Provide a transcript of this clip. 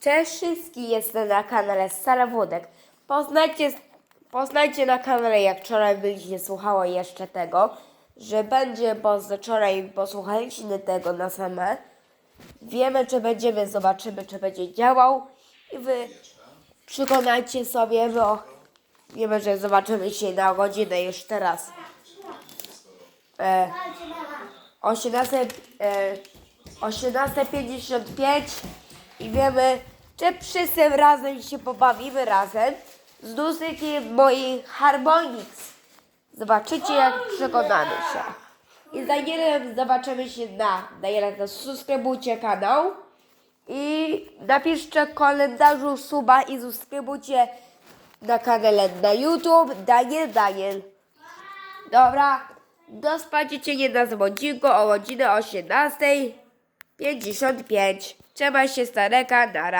Cześć wszystkich, jestem na kanale Stara Wódek. Poznajcie, poznajcie na kanale, jak wczoraj byliście słuchało jeszcze tego, że będzie, bo wczoraj posłuchaliście tego na same. Wiemy, czy będziemy, zobaczymy, czy będzie działał i wy przekonajcie sobie, bo wiemy, że zobaczymy się na godzinę już teraz. E, 18, e, 18.55 i wiemy, że wszyscy razem się pobawimy razem z muzyki moich harmonix. Zobaczycie, jak przekonamy się. I za niedem zobaczymy się na, na jeden subskrybujcie kanał i napiszcie kalendarzu suba i subskrybujcie na kanale na YouTube Daniel Daniel. Dobra, do spadzicieli na odcinku o godzinie 18. 55. Trzeba się stareka, nara.